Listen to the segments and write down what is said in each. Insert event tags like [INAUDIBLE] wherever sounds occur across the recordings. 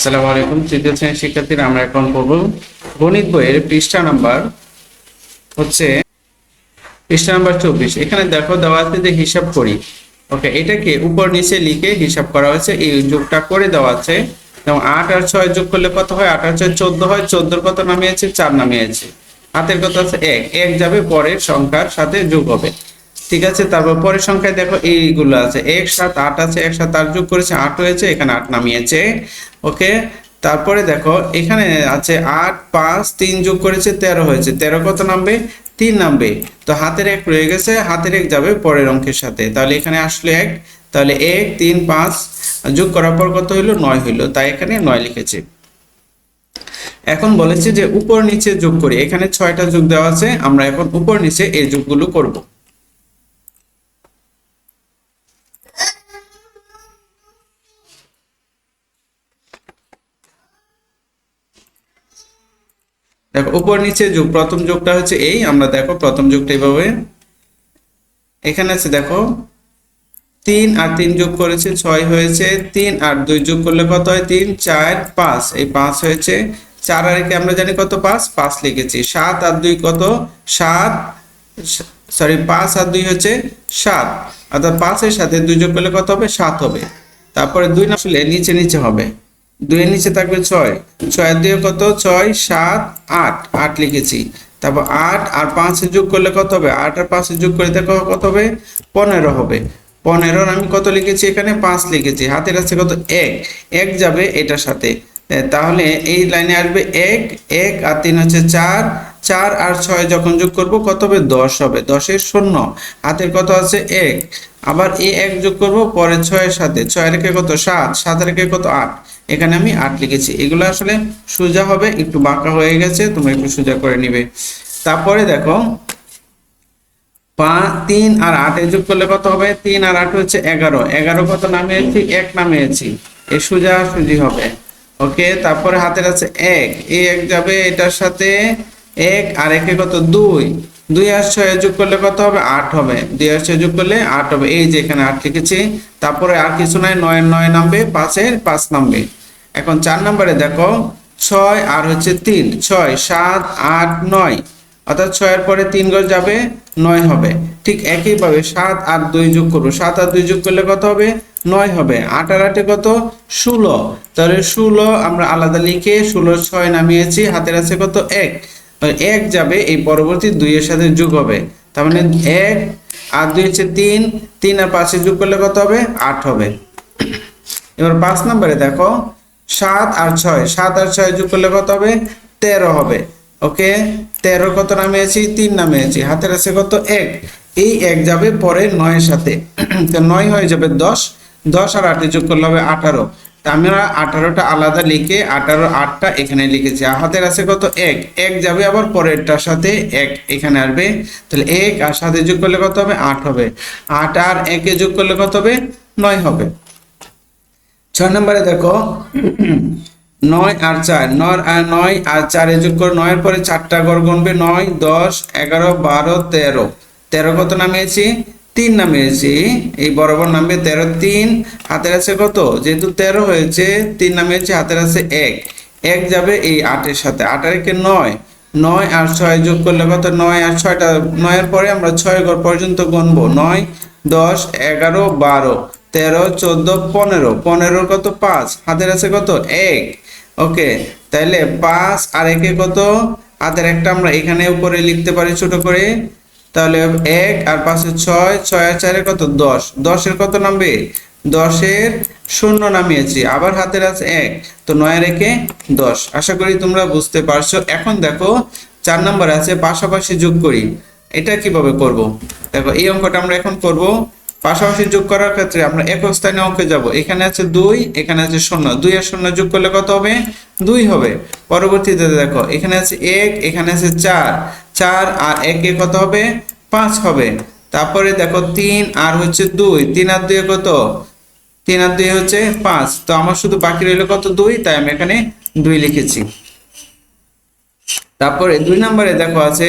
আসসালামু আলাইকুম, তৃতীয় শ্রেণির শিক্ষার্থীরা, আমরা এখন পড়ব গণিত বইয়ের পৃষ্ঠা নাম্বার হচ্ছে পৃষ্ঠা নাম্বার চব্বিশ। এখানে দেখো, দেওয়া আছে যে হিসাব করি। ওকে, এটাকে উপর নিচে লিখে হিসাব করা হয়েছে। এই যোগটা করে দেওয়া আছে। যেমন আট আর ছয় যোগ করলে কত হয়? আট আর ছয় চোদ্দ হয়। চোদ্দোর কত নামিয়েছে? চার নামিয়েছে। হাতের কত আছে এক। এক যাবে পরের সংখ্যার সাথে যোগ হবে। ঠিক আছে, তারপর পরের সংখ্যায় দেখো এইগুলো আছে। এক সাত আট আছে, এক সাত আট যোগ করেছে, আট হয়েছে, এখানে আট নামিয়েছে। ওকে? তারপরে দেখো, এখানে আছে আট, পাঁচ, তিন যোগ করেছে, তেরো হয়েছে। তেরো কত নামবে? তিন নামবে। তো হাতের এক রয়ে গেছে, হাতের এক যাবে পরের অঙ্কের সাথে। তাহলে এখানে আসলে এক। তাহলে এক, তিন, পাঁচ যোগ করার পর কত হইল? নয় হইল। তাই এখানে নয় লিখেছে। এখন বলেছে যে উপর নিচে যোগ করি। এখানে ছয়টা যোগ দেওয়া আছে, আমরা এখন উপর নিচে এই যোগগুলো করব। দেখো, উপর নিচে যোগ, প্রথম যোগটা হচ্ছে এই, আমরা দেখো প্রথম যোগটা এইভাবে। এখানে আছে দেখো, তিন আর তিন যোগ করেছে ছয় হয়েছে, তিন আর দুই যোগ করলে কত হয়? তিন, চার, পাঁচ। এই পাঁচ হয়েছে, চার আর একে আমরা জানি কত পাঁচ? পাঁচ লিখেছি। সাত আর দুই কত? সাত, সরি, পাঁচ আর দুই হচ্ছে সাত। অর্থাৎ পাঁচের সাথে দুই যোগ করলে কত হবে? সাত হবে। তারপরে দুই আসলে নিচে নিচে হবে। দুইয়ের নিচে থাকবে ছয়। ছয় দুয়ে কত? ছয়, সাত, আট। আট লিখেছি। তারপর আট আর পাঁচে যোগ করলে কত হবে? আট আর পাঁচে যোগ করে দেখো কত হবে? পনেরো হবে। পনেরোর আমি কত লিখেছি এখানে? পাঁচ লিখেছি। হাতের আছে কত? এক। এক যাবে এটার সাথে। তাহলে এই লাইনে আসবে এক এক আর তিন হচ্ছে চার চার আর ছয় যখন যোগ করব, কত হবে? দশ হবে। দশের শূন্য। হাতের কত আছে? এক। আবার এই এক যোগ করব, পরে ছয়ের সাথে। ছয় রেখে কত? সাত। সাত রেখে কত? আট। এখানে আমি আট লিখেছি। এগুলো আসলে সোজা হবে, একটু বাঁকা হয়ে গেছে, তোমরা একটু সোজা করে নিবে। তারপরে দেখো, পা তিন আর আটে যোগ করলে কত হবে? তিন আর আট হচ্ছে এগারো। এগারো কত নামিয়েছি? এক নামিয়েছি। এ সোজা সুজি হবে। ওকে, তারপরে হাতের আছে এক। এই এক যাবে এটার সাথে এক আর একে কত? দুই। দুই আর ছয় যোগ করলে কত হবে? আট হবে। দুই আর ছয় যোগ করলে আট হবে। এই যে এখানে আট লিখেছি, তারপরে আর কিছু নাই নয় নয় নামবে, পাঁচের পাঁচ নামবে। এখন চার নম্বরে দেখো, ছয় আর হচ্ছে তিন। ছয়, সাত, আট, নয়। অর্থাৎ ছয়ের পরে তিন গজ যাবে, নয় হবে। ঠিক একইভাবে সাত আর দুই যোগ করব। সাত আর দুই যোগ করলে কত হবে? নয় হবে। আট আর আটে কত? ষোলো। তাহলে ষোলো আমরা আলাদা লিখে ষোলো ছয় নামিয়েছি। হাতের আছে কত? এক। এক যাবে, এই পরবর্তী দুইয়ের সাথে যোগ হবে। তার মানে এক আর দুই হচ্ছে তিন তিন আর পাঁচে যোগ করলে কত হবে? আট হবে। এবার পাঁচ নম্বরে দেখো, সাত আর ছয়, সাত আর ছয় যোগ করলে কত হবে? তেরো হবে। ওকে? তেরো কত নামিয়েছি? তিন নামিয়েছি। হাতের আছে কত? এক। এই এক যাবে পরে নয়ের সাথে। তো নয় হয়ে যাবে দশ। দশ আর আটে যোগ করলে হবে আঠারো। আমরা আঠারোটা আলাদা লিখে আঠারো আটটা এখানে লিখেছি। হাতের আছে কত? এক। এক যাবে আবার পরেরটার সাথে এক এখানে আসবে। তাহলে এক আর সাথে যোগ করলে কত হবে? আট হবে। আট আর একে যোগ করলে কত হবে? নয় হবে। ছয় নম্বরে দেখো, নয় আর চার। নয় আর নয় আর চারে যোগ করে, নয়ের পরে চারটা গড় গুনবে নয়, দশ, এগারো, বারো, তেরো। তেরো কত নামিয়েছি? তিন নামিয়েছি এই বরাবর নামবে তেরো তিন, হাতের আছে কত? যেহেতু তেরো হয়েছে, তিন নামিয়েছি হাতের আছে এক। এক যাবে এই আটের সাথে। আটের একে নয়। নয় আর ছয় যোগ করলে কত? নয় আর ছয়টা, নয়ের পরে আমরা ছয় ঘর পর্যন্ত গুনবো। নয়, দশ, এগারো, বারো, তেরো, চোদ্দ, পনেরো। পনেরোর কত? পাঁচ। হাতের আছে কত? এক। ওকে, তাইলে পাঁচ আর একে কত? হাতের একটা আমরা এখানে উপরে লিখতে পারি ছোট করে। তাহলে এক আর পাঁচে ছয় ছয় আর চারে কত? দশ। দশের কত নামবে? দশের শূন্য নামিয়েছি, আবার হাতের আছে এক। তো নয় রেখে দশ। আশা করি তোমরা বুঝতে পারছ। এখন দেখো, চার নম্বর আছে, পাশাপাশি যোগ করি। এটা কীভাবে করব? দেখো, এই অঙ্কটা আমরা এখন করব। পাশাপাশি যোগ করার ক্ষেত্রে আমরা একক স্থানীয় অঙ্কে যাব। এখানে আছে দুই, এখানে আছে শূন্য। দুই আর শূন্য যোগ করলে কত হবে? দুই হবে। পরবর্তীতে দেখো, এখানে আছে এক, এখানে আছে চার। চার আর একে কত হবে? পাঁচ হবে। তারপরে দেখো তিন আর হচ্ছে দুই। তিন আর দুই কত? তিন আর দুই হচ্ছে পাঁচ। তো আমার শুধু বাকি রইল কত? দুই। তাই আমি এখানে দুই লিখেছি। তারপরে দুই নম্বরে দেখো আছে,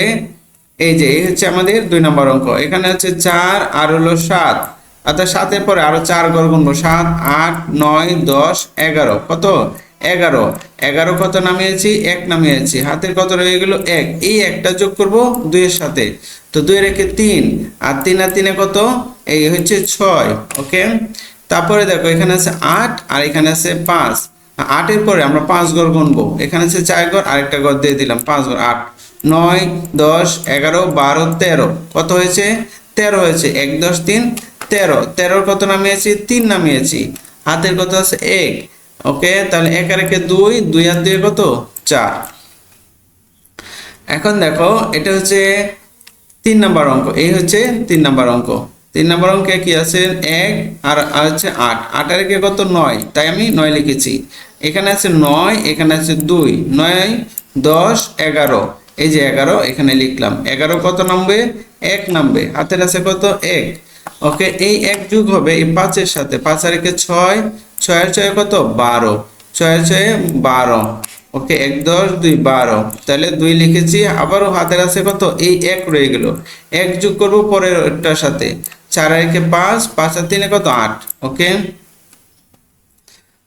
এই যে, এই হচ্ছে আমাদের দুই নম্বর অঙ্ক। এখানে হচ্ছে চার আর হলো সাত। অর্থাৎ সাতের পরে আরও চার গড় গুনবো। সাত, আট, নয়, দশ, এগারো। কত? এগারো। এগারো কত নামিয়েছি? এক নামিয়েছি। হাতের কত রয়ে গেল? এক। এই একটা যোগ করব দুইয়ের সাথে। তো দুই রেখে তিন। আর তিন আর তিনে কত? এই হচ্ছে ছয়। ওকে? তারপরে দেখো, এখানে আছে আট আর এখানে আছে পাঁচ। আটের পরে আমরা পাঁচ ঘর গুনবো। এখানে আছে চার ঘর, আরেকটা ঘর দিয়ে দিলাম, পাঁচ ঘর, আট। নয়, দশ, এগারো, বারো, তেরো। কত হয়েছে? তেরো হয়েছে। এক, দশ, তিন, তেরো। তেরোর কত নামিয়েছি? তিন নামিয়েছি। হাতের কত আছে? এক। ওকে, তাহলে এক আর একে দুই দুই আর দুই কত? চার। এখন দেখো, এটা হচ্ছে তিন নাম্বার অঙ্ক, এই হচ্ছে তিন নাম্বার অঙ্ক। তিন নাম্বার অঙ্কে কি আছে? এক, আর হচ্ছে আট। আট আর একে কত? নয়। তাই আমি নয় লিখেছি। এখানে আছে নয়, এখানে আছে দুই। নয়, দশ, এগারো। এই যে এগারো, এখানে লিখলাম। এগারো কত নামবে? এক নামবে। হাতের আছে কত? এক। ওকে, এই এক যুগ হবে এই পাঁচের সাথে। পাঁচ আর একে ছয় ছয়ের ছয় কত? বারো। ছয়ের ছয়ে বারো। ওকে, এক, দশ, দুই, বারো। তাহলে দুই লিখেছি, আবারও হাতের আছে কত? এই এক রয়ে গেল। এক যোগ করব পরের একটার সাথে। চার একে পাঁচ পাঁচ আর তিনে কত? আট। ওকে?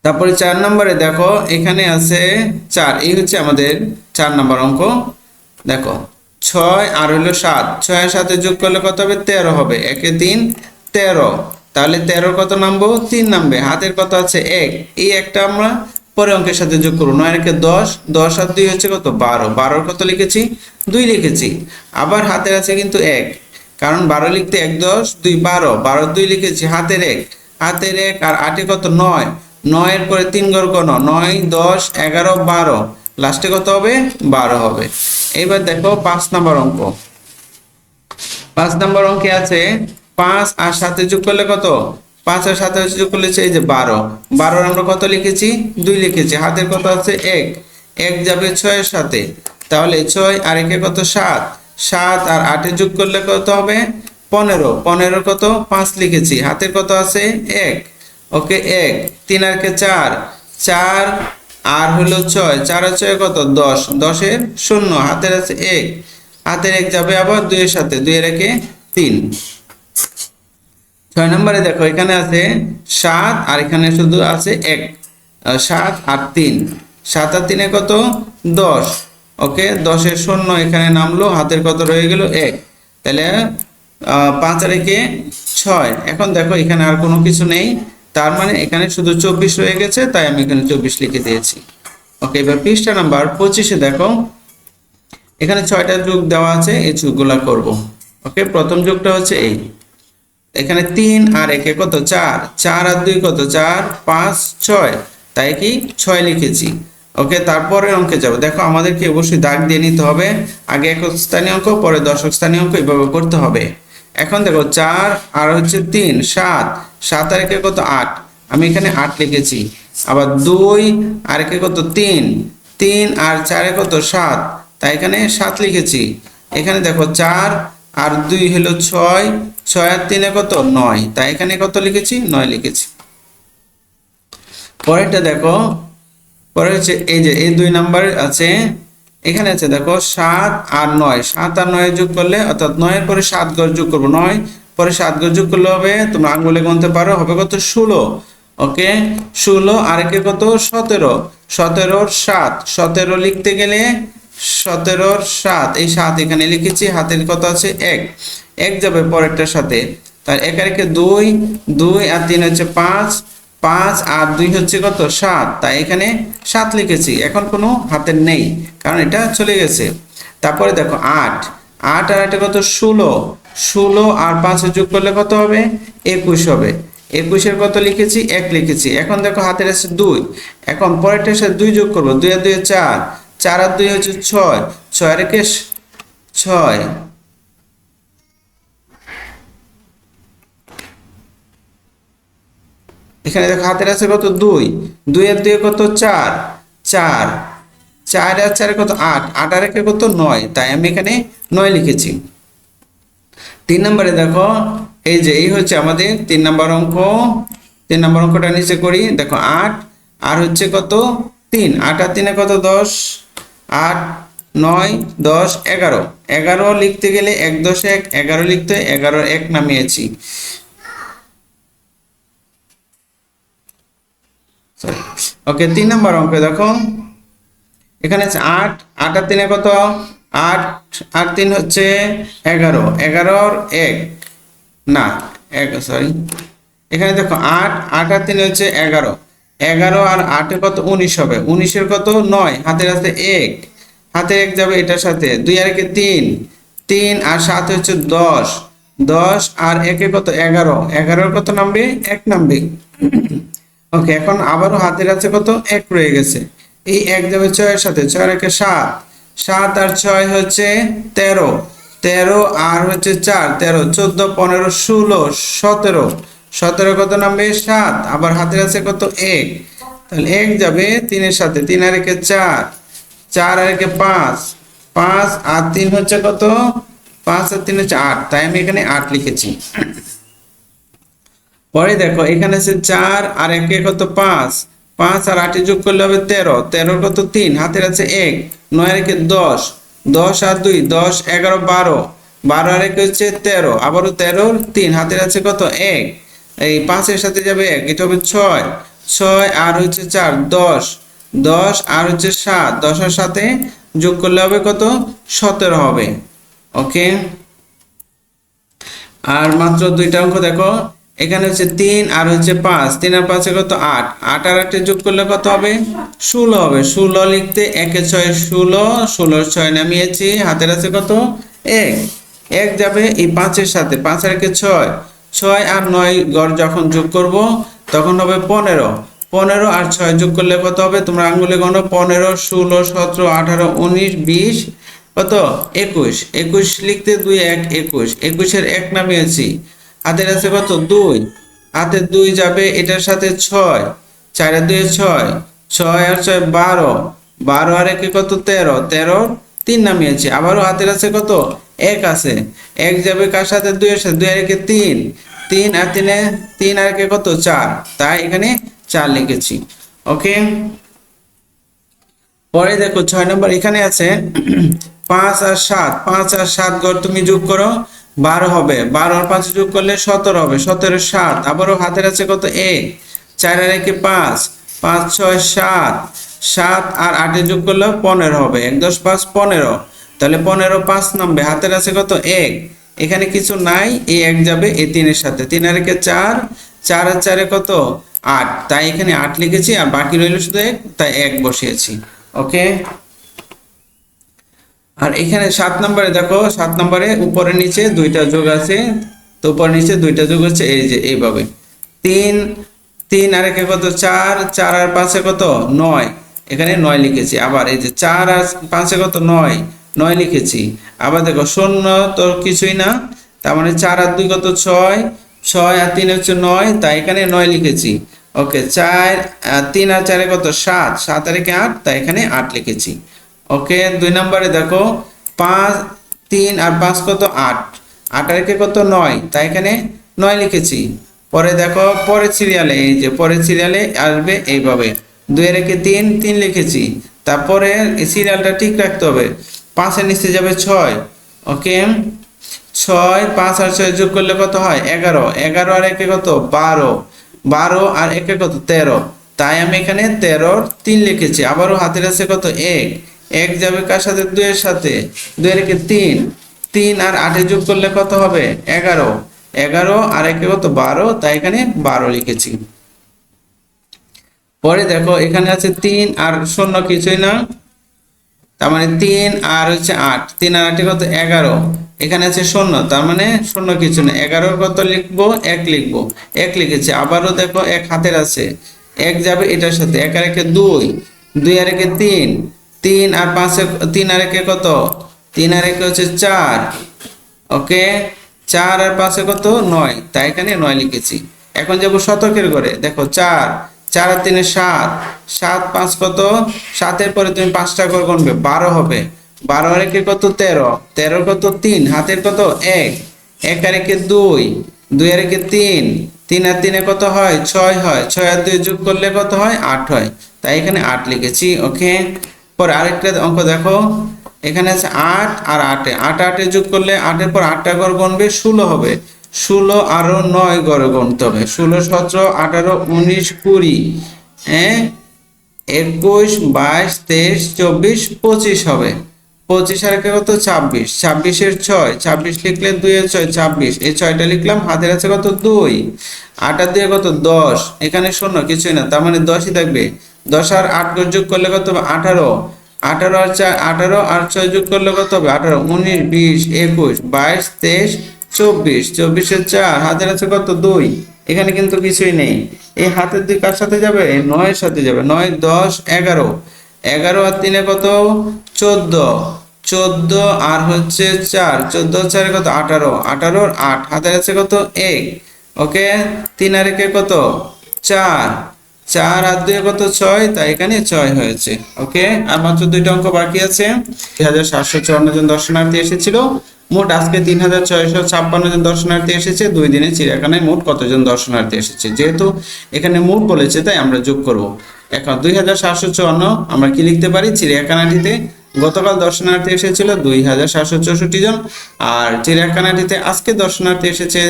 তারপরে চার নম্বরে দেখো, এখানে আছে চার। এই হচ্ছে আমাদের চার নম্বর অঙ্ক। দেখো, ছয় আর হলো সাত। ছয়ের সাথে যোগ করলে কত হবে? তেরো হবে। একে তিন, তেরো। তাহলে তেরো কত নামবো? তিন নামবে। হাতের কত আছে? এক। এই একটা আমরা পরে অঙ্কের সাথে যোগ করব। নয় দশ। দশ আর দুই হচ্ছে কত? বারো। বারোর কত লিখেছি? দুই লিখেছি। আবার হাতের আছে কিন্তু এক। কারণ বারো লিখতে এক দশ, দুই বারো। বারো দুই লিখেছি, হাতের এক। হাতের এক আর আটে কত? নয়। নয়ের পরে তিন গড় কোন নয়, দশ, এগারো, বারো। লাস্টে কত হবে? বারো হবে। এবার দেখো পাঁচ নাম্বার অঙ্ক। পাঁচ নাম্বার অঙ্কে আছে পাঁচ আর সাথে যোগ করলে কত? পাঁচ আর সাথে যোগ করলে এই যে বারো। বারোর আমরা কত লিখেছি? দুই লিখেছি। হাতের কত আছে এক। এক যাবে ছয়ের সাথে তাহলে ছয় আর একে কত? সাত। সাত আর আটে যোগ করলে কত হবে? পনেরো। পনেরো কত? পাঁচ লিখেছি। হাতের কত আছে এক। ওকে, এক। তিন আর কে চার। চার আর হলো ছয়। চার আর ছয় কত? দশ। দশের শূন্য। হাতের আছে এক। হাতের এক যাবে আবার দুইয়ের সাথে। দুইয়ের একে তিন। ছয় নম্বরে দেখো, এখানে আছে সাত আর এখানে শুধু আছে এক। সাত আর তিন। সাত আর তিনে কত? দশ। ওকে, দশের শূন্য এখানে নামলো, হাতের কত রয়ে গেল? এক। তাহলে পাঁচ আর একে ছয়। এখন দেখো, এখানে আর কোনো কিছু নেই। তার মানে এখানে শুধু চব্বিশ রয়ে গেছে, তাই আমি এখানে চব্বিশ লিখে দিয়েছি। ওকে, এবার পৃষ্ঠা নাম্বার পঁচিশে দেখো। এখানে ছয়টা যুগ দেওয়া আছে, এই যোগগুলা করব। ওকে, প্রথম যুগটা হচ্ছে এই। এখানে তিন আর একে কত? চার। চার আর দুই কত? চার, পাঁচ, ছয়। তাই কি? ছয় লিখেছি। ওকে তারপরে অঙ্কে যাব। দেখো আমাদেরকে অবশ্যই দাগ দিয়ে নিতে হবে। আগে একক স্থানীয় অঙ্ক, পরে দশক স্থানীয় অঙ্ক, এভাবে করতে হবে। এখন দেখো, চার আর হচ্ছে তিন, সাত। সাত আর একে কত? আট। আমি এখানে আট লিখেছি। আবার দুই আর একে কত? তিন। তিন আর চারে কত? সাত। তাই এখানে সাত লিখেছি। এখানে দেখো, চার আর দুই হলো ছয় ছয় আর তিনে কত? নয়। তাই এখানে কত লিখেছি? নয় লিখেছি। পরেরটা দেখো, পরে হচ্ছে এই যে, এই দুই নাম্বার আছে, এখানে আছে দেখো, সাত আর নয়। সাত আর নয় যোগ করলে, অর্থাৎ নয়ের পরে সাত গড় যোগ করব নয়, পরে সাত গড় যোগ করলে হবে, তোমরা আঙ্গুলে গুনতে পারো, হবে কত? ষোলো। ওকে? ষোলো আর একে কত? সতেরো। সতেরোর সাত। সতেরো লিখতে গেলে সতেরোর সাত, এই সাত এখানে লিখেছি, হাতের কত আছে? এক। এক যাবে পরেরটার সাথে। তার এক আর একে দুই দুই আর তিন হচ্ছে পাঁচ পাঁচ আর দুই হচ্ছে কত? সাত। তাই এখানে সাত লিখেছি। এখন কোনো হাতের নেই, কারণ এটা চলে গেছে। তারপরে দেখো, আট। আট আর আটে কত? ষোলো। ষোলো আর পাঁচে যোগ করলে কত হবে? একুশ হবে। একুশের কত লিখেছি? এক লিখেছি। এখন দেখো, হাতের আছে দুই। এখন পরেরটার সাথে দুই যোগ করব। দুই আর দুই চার চার আর দুই হচ্ছে ছয়। ছয় একে ছয়। এখানে দেখো হাতের আছে কত? দুই। দুই আর দুই কত? চার। চার। চার আর চারে কত? আট। আট আর একে কত? নয়। তাই আমি এখানে নয় লিখেছি। তিন নম্বরে দেখো, এই যে এই হচ্ছে আমাদের তিন নম্বর অঙ্ক। তিন নম্বর অঙ্কটা নিচে করি। দেখো আট। আর হচ্ছে কত? তিন। আট আর তিনে কত? দশ। আট, নয়, দশ, এগারো। এগারো লিখতে গেলে এক দশ এক, এগারো লিখতে এগারো এক নামিয়েছি. ওকে তিন নম্বর অঙ্কে দেখো। এখানে আছে আট আট আর তিনে কত? আট আর তিন হচ্ছে এগারো। এগারোর এক। না, এক সরি এখানে দেখো আট আট আর তিন হচ্ছে এগারো। এগারো আর আটে কত উনিশ হবে। উনিশের কত? নয়। হাতের আছে এক। হাতে এক যাবে এটার সাথে। দুই আর একে তিন। তিন আর সাত হচ্ছে দশ। দশ আর একে কত? এগারো। এগারোর কত নামবে? এক নামবে। [CLEARS THROAT] ওকে, এখন আবারও হাতের আছে কত? এক রয়ে গেছে। এই এক যাবে ছয়ের সাথে। ছয় একে সাত। সাত আর ছয় হচ্ছে তেরো। তেরো আর হচ্ছে চার। তেরো। চোদ্দ, পনেরো, ষোলো, সতেরো। সতেরো কত নামবে? সাত। আবার হাতের আছে কত? এক। তাহলে এক যাবে তিনের সাথে। তিন আর একে চার। চার আর একে পাঁচ। পাঁচ আর তিন হচ্ছে কত? পাঁচ আর তিন হচ্ছে আট। তাই আমি এখানে আট লিখেছি। পরে দেখো, এখানে আছে চার আর একে কত? পাঁচ। পাঁচ আর আটে যোগ করলে হবে তেরো। তেরোর কত? তিন। হাতের আছে এক। নয় আর একে দশ। দশ আর দুই। দশ, এগারো, বারো। বারো আর একে হচ্ছে তেরো। আবারও তেরোর তিন। হাতের আছে কত? এক। এই পাঁচের সাথে যাবে এক, এটা হবে ছয়। ছয় আর হচ্ছে চার, দশ। দশ আর হচ্ছে সাত। দশের সাথে যোগ করলে হবে কত? সতেরো হবে। ওকে? আর মাত্র দুইটা অঙ্ক দেখো। এখানে হচ্ছে তিন আর হচ্ছে পাঁচ। তিন আর পাঁচে কত? আট। আট আর আটে যোগ করলে কত হবে? ষোলো হবে। ষোলো লিখতে একে ছয় ষোলো। ষোলোর ছয় নামিয়েছি। হাতের আছে কত? এক। এক যাবে এই পাঁচের সাথে। পাঁচ আর একে ছয়। ছয় আর নয় গড় যখন যোগ করব, তখন হবে পনেরো। পনেরো আর ছয় যোগ করলে কত হবে? তোমরা আঙ্গুলে গণ, পনেরো, ষোলো, সতেরো, আঠারো, উনিশ, বিশ, কত? একুশ। একুশ লিখতে দুই, এক, একুশ। একুশের এক নামিয়েছি হাতের আছে কত? দুই। হাতে দুই যাবে, এটার সাথে ছয়। চারের দুই ছয়। ছয় আর ছয় বারো। বারো আর একে কত? তেরো। তেরো, তিন নামিয়েছি আবারও হাতের আছে কত? এক আছে। এক যাবে কার সাথে? দুইয়ের সাথে। দুই আর একে তিন। তিন আর তিনে তিন আর একে কত? চার। তাই এখানে চার লিখেছি। ওকে? পরে দেখো ছয় নম্বর এখানে আছে, [CLEARS THROAT] পাঁচ আর সাত। পাঁচ আর সাত গড় তুমি যোগ করো, বারো হবে। বারো আর পাঁচ যোগ করলে সতেরো হবে। সতেরো সাত। আবারও হাতের আছে কত? এক। চার আর একে পাঁচ। পাঁচ, ছয়, সাত। সাত আর আটে যোগ করলে পনেরো হবে। এক দশ পাঁচ পনেরো। তাহলে পনেরো, পাঁচ নামবে হাতের আছে কত? এক। এখানে কিছু নাই, এই এক যাবে, এই তিনের সাথে। তিন আর একে চার চার আর চারে কত? আট। তাই এখানে আট লিখেছি, আর বাকি রইল শুধু এক, তাই এক বসিয়েছি। ওকে? আর এখানে সাত নম্বরে দেখো, সাত নম্বরে উপরে নিচে দুইটা যোগ আছে, তো উপরে নিচে দুইটা যোগ হচ্ছে এই যে, এইভাবে। তিন তিন আর একে কত? চার চার আর পাঁচে কত? নয়। এখানে নয় লিখেছি। আবার এই যে চার আর পাঁচে কত? নয়। নয় লিখেছি। আবার দেখো, শূন্য তো কিছুই না, তার মানে চার আর দুই কত ছয়? ছয় আর তিন হচ্ছে নয়, তাই এখানে নয় লিখেছি। ওকে, চার তিন আর চারে কত? সাত। সাত আর একে আট, তাই এখানে আট লিখেছি। ওকে, দুই নম্বরে দেখো, পাঁচ, তিন আর পাঁচ কত? আট। আট আর একে কত? নয়, তাই এখানে নয় লিখেছি। পরে দেখো, পরের সিরিয়ালে এই যে পরের সিরিয়ালে আসবে এইভাবে। দুই একে তিন তিন লিখেছি। তারপরে সিরিয়ালটা ঠিক রাখতে হবে। পাঁচের নিচে যাবে ছয়। ওকে? ছয়, পাঁচ আর ছয় যোগ করলে কত হয়? এগারো। এগারো আর একে কত? বারো। বারো আর একে কত? তেরো। তাই আমি এখানে তেরোর তিন লিখেছি। আবারও হাতের আছে কত? এক। এক যাবে কার সাথে? দুইয়ের সাথে। দুইয়ের একে তিন। তিন আর আটে যোগ করলে কত হবে? এগারো। এগারো আর একে কত? বারো। তাই এখানে বারো লিখেছি। পরে দেখো, এখানে আছে তিন আর শূন্য কিছুই না। তার মানে তিন আর হচ্ছে আট। তিন আর আটে কত? এগারো। এখানে আছে শূন্য। তার মানে শূন্য কিছু না এগারোর কত লিখব? এক লিখব। এক লিখেছি। আবারও দেখো এক হাতের আছে। এক যাবে এটার সাথে। এক আর একে দুই। দুই আর একে তিন। তিন আর পাঁচে তিন আর একে কত? তিন আর একে হচ্ছে চার। ওকে? চার আর পাঁচে কত? নয়। তাই এখানে নয় লিখেছি। এখন যাব শতকের ঘরে। দেখো, চার। চার আর তিনে সাত। সাত পাঁচ কত? সাতের পরে তুমি পাঁচটা করে গুনবে, বারো হবে। বারো আর কত? তেরো। তেরোর কত? তিন। হাতের কত? এক। এক আর একে দুই। দুই আর একে তিন। তিন আর তিনে কত হয়? ছয় হয়। ছয় আর দুই যোগ করলে কত হয়? আট হয়। তাই এখানে আট লিখেছি, ওকে? পরে আরেকটা অঙ্ক দেখো। এখানে আছে আট আর আটে। আট আটে যোগ করলে আটের পর আটটা গড় গুনবে, ষোলো হবে। ষোলো আরও নয় গড়ে গুনতে হবে। ষোলো, সতেরো, আঠারো, উনিশ, কুড়ি হ্যাঁ একুশ, বাইশ, তেইশ, চব্বিশ, পঁচিশ হবে। পঁচিশ আর কত? ছাব্বিশ। ছাব্বিশের ছয়। ছাব্বিশ লিখলে দুই ছয়, ছাব্বিশ। এই ছয়টা লিখলাম, হাতের আছে কত? দুই। আটার দিয়ে কত? দশ। এখানে শূন্য, কিছুই না। তার মানে দশই থাকবে। দশ আর আট যোগ করলে কত হবে? আঠারো। আঠারো আর চার, আঠারো আর ছয় যোগ করলে কত হবে? আঠারো, উনিশ, বিশ, একুশ, বাইশ, তেইশ চব্বিশ, চব্বিশের চার, হাতের আছে কত? দুই। এখানে কিন্তু কিছুই নেই। এই হাতের দুই কার সাথে যাবে? নয়ের সাথে যাবে। নয়, দশ, এগারো। এগারো আর তিনে কত? চোদ্দ। চোদ্দ আর হচ্ছে চার। চোদ্দ চারে কত? আঠারো। আঠারোর আট। হাতের আছে কত? এক। ওকে? তিন আর একে কত? চার। চার আর দুই কত? ছয়। তাই এখানে ছয় হয়েছে। ওকে? আর মাত্র দুইটা অঙ্ক বাকি আছে। দুই হাজার সাতশো চুয়ান্ন জন দর্শনার্থী এসেছিল। মোট আজকে তিন হাজার ছয়শো ছাপ্পান্ন জন দর্শনার্থী এসেছে, দুই দিনে চিড়িয়াখানায় মোট কতজন দর্শনার্থী এসেছে? যেহেতু এখানে মোট বলেছে, তাই আমরা যোগ করব। এখন দুই হাজার সাতশো চুয়ান্ন, আমরা কি লিখতে পারি? চিড়িয়াখানাটিতে গতকাল দর্শনার্থী এসেছিল দুই হাজার সাতশো চৌষট্টি জন, আর চিড়িয়াখানাটিতে আজকে দর্শনার্থী এসেছে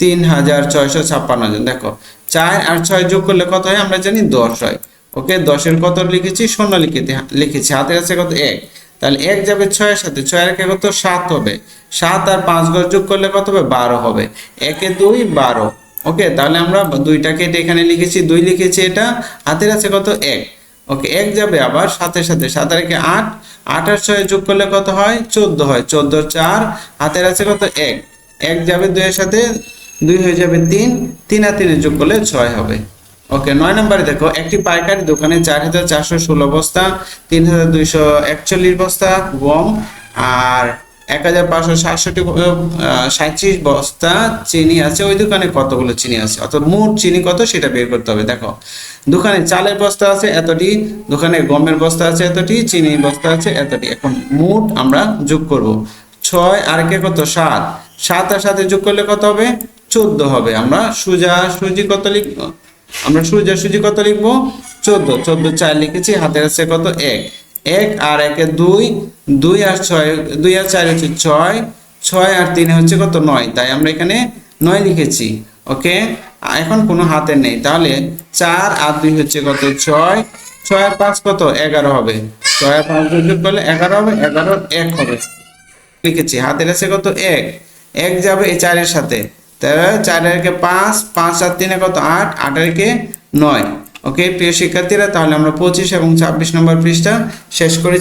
তিন হাজার ছয়শো ছাপ্পান্ন জন। দেখো, চার আর ছয় যোগ করলে কত হয়? আমরা জানি দশ হয়। ওকে, দশের কত লিখেছি? শূন্য লিখেতে লিখেছি। হাতের আছে কত? এক। তাহলে এক যাবে ছয়ের সাথে, ছয়ের একে কত? সাত হবে। সাত আর পাঁচ গজ যোগ করলে কত হবে? বারো হবে। একে দুই, বারো। ওকে, তাহলে আমরা দুইটাকে এটা এখানে লিখেছি, দুই লিখেছি এটা। হাতের আছে কত? এক। ওকে, এক যাবে আবার সাথে সাথে। সাত একে আট আর ছয় যোগ করলে কত হয়? চোদ্দ হয়। চোদ্দ, চার। হাতের আছে কত? এক। এক যাবে দুইয়ের সাথে, দুই হয়ে যাবে তিন। তিন আর তিনে যোগ করলে ছয় হবে। ওকে নয় নম্বরে দেখো, একটি পাইকারি দোকানে চার হাজার চারশো ষোলো বস্তা, তিন হাজার দুইশো একচল্লিশ বস্তা গম, আর এক হাজার পাঁচশো সাতষট্টি সাঁত্রিশ বস্তা চিনি আছে। ওই দোকানে কতগুলো চিনি আছে? অর্থাৎ মোট চিনি কত সেটা বের করতে হবে। দেখো, দোকানে চালের বস্তা আছে এতটি, দোকানে গমের বস্তা আছে এতটি, চিনির বস্তা আছে এতটি। এখন মোট আমরা যোগ করব। ছয় আর কে কত? সাত। সাত আর সাথে যোগ করলে কত হবে? চোদ্দ হবে। আমরা সুজা সুজি কত লিখব? আমরা সুজা সুজি কত লিখব? চোদ্দ। চোদ্দ চার লিখেছি, হাতের আছে কত? এক। এক আর একে দুই দুই আর ছয়, দুই আর চার হচ্ছে ছয় ছয় আর তিনে হচ্ছে কত? নয়। তাই আমরা এখানে নয় লিখেছি। ওকে? এখন কোনো হাতে নেই। তাহলে চার আর দুই হচ্ছে কত? ছয়। ছয় আর পাঁচ কত? এগারো হবে। ছয় আর পাঁচ যোগ করলে এগারো হবে এগারো এক হবে। লিখেছি। হাতের আছে কত? এক। এক যাবে এই চারের সাথে। চারের কে পাঁচ পাঁচ আর তিনে কত? আট আটের কে নয়। ওকে, প্রিয় শিক্ষার্থীরা, তাহলে আমরা পঁচিশ এবং ছাব্বিশ নম্বর পৃষ্ঠা শেষ করি